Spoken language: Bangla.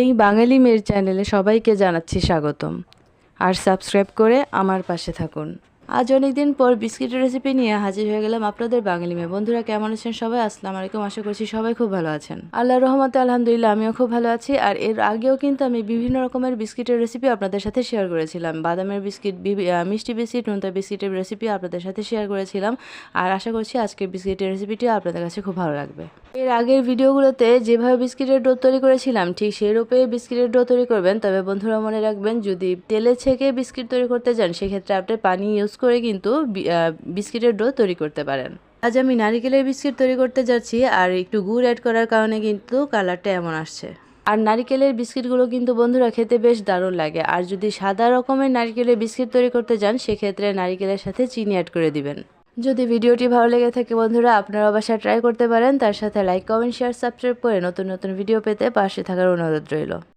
এই বাঙালি মেয়ের চ্যানেলে সবাইকে জানাচ্ছি স্বাগতম। আর সাবস্ক্রাইব করে আমার পাশে থাকুন। আজ অনেকদিন পর বিস্কিটের রেসিপি নিয়ে হাজির হয়ে গেলাম আপনাদের বাঙালি মেয়ে। বন্ধুরা, কেমন আছেন সবাই? আসসালামু আলাইকুম। আশা করছি সবাই খুব ভালো আছেন। আল্লাহ রহমতে আলহামদুলিল্লাহ, আমিও খুব ভালো আছি। আর এর আগেও কিন্তু আমি বিভিন্ন রকমের বিস্কিটের রেসিপি আপনাদের সাথে শেয়ার করেছিলাম। বাদামের বিস্কিট মিষ্টি বিস্কিট নোনতা বিস্কিটের রেসিপি আপনাদের সাথে শেয়ার করেছিলাম। আর আশা করছি আজকের বিস্কিটের রেসিপিটিও আপনাদের কাছে খুব ভালো লাগবে। এর আগের ভিডিওগুলোতে যেভাবে বিস্কিটের ডো তৈরি করেছিলাম, ঠিক সেই রূপে বিস্কিটের ডো তৈরি করবেন। তবে বন্ধুরা মনে রাখবেন, যদি তেলে ছেঁকে বিস্কিট তৈরি করতে যান সেক্ষেত্রে আপনি পানি ইউজ করে কিন্তু বিস্কিটের ডো তৈরি করতে পারেন। আজ আমি নারিকেলের বিস্কিট তৈরি করতে যাচ্ছি, আর একটু গুড় অ্যাড করার কারণে কিন্তু কালারটা এমন আসছে। আর নারিকেলের বিস্কিটগুলো কিন্তু বন্ধুরা খেতে বেশ দারুণ লাগে। আর যদি সাদা রকমের নারিকেলের বিস্কিট তৈরি করতে যান সেক্ষেত্রে নারিকেলের সাথে চিনি অ্যাড করে দিবেন। যদি ভিডিওটি ভালো লেগে থাকে বন্ধুরা আপনারা বাসায় ট্রাই করতে পারেন। তার সাথে লাইক কমেন্ট শেয়ার সাবস্ক্রাইব করে নতুন নতুন ভিডিও পেতে পাশে থাকার অনুরোধ রইল।